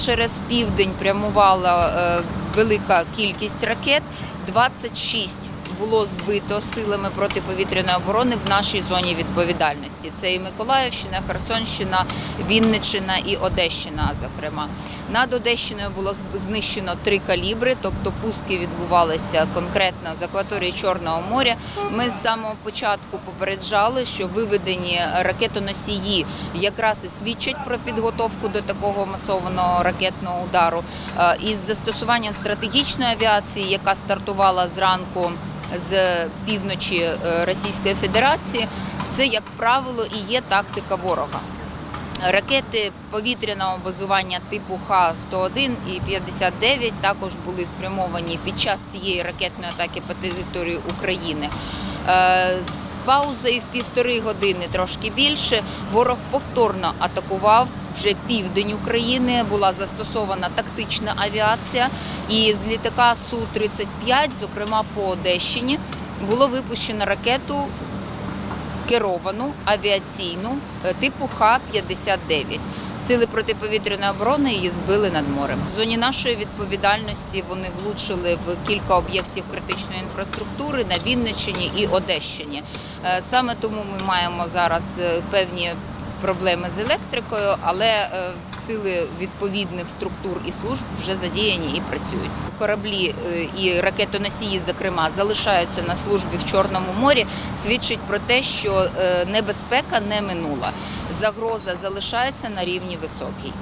Через південь прямувала е, велика кількість ракет. 26 було збито силами протиповітряної оборони в нашій зоні відповідальності. Це і Миколаївщина, Херсонщина, Вінниччина і Одещина. Зокрема, над Одещиною було знищено три калібри, тобто пуски відбувалися конкретно з акваторії Чорного моря. Ми з самого початку попереджали, що виведені ракетоносії якраз і свідчать про підготовку до такого масованого ракетного удару. Е, Із застосуванням стратегічної авіації, яка стартувала зранку з півночі е, Російської Федерації, це як правило і є тактика ворога. Ракети повітряного базування типу Х-101 і 59 також були спрямовані під час цієї ракетної атаки по території України. Е, З паузою в півтори години трошки більше ворог повторно атакував вже південь України. Була застосована тактична авіація, і з літака Су-35, зокрема по Одещині, було випущено ракету керовану авіаційну е, типу Х-59. Сили протиповітряної оборони її збили над морем. В зоні нашої відповідальності вони влучили в кілька об'єктів критичної інфраструктури на Вінниччині і Одещині. Е, Саме тому ми маємо зараз е, певні проблеми з електрикою, але сили відповідних структур і служб вже задіяні і працюють. Кораблі е, і ракетоносії, зокрема, залишаються на службі в Чорному морі. Свідчить про те, що е, небезпека не минула. Загроза залишається на рівні високій.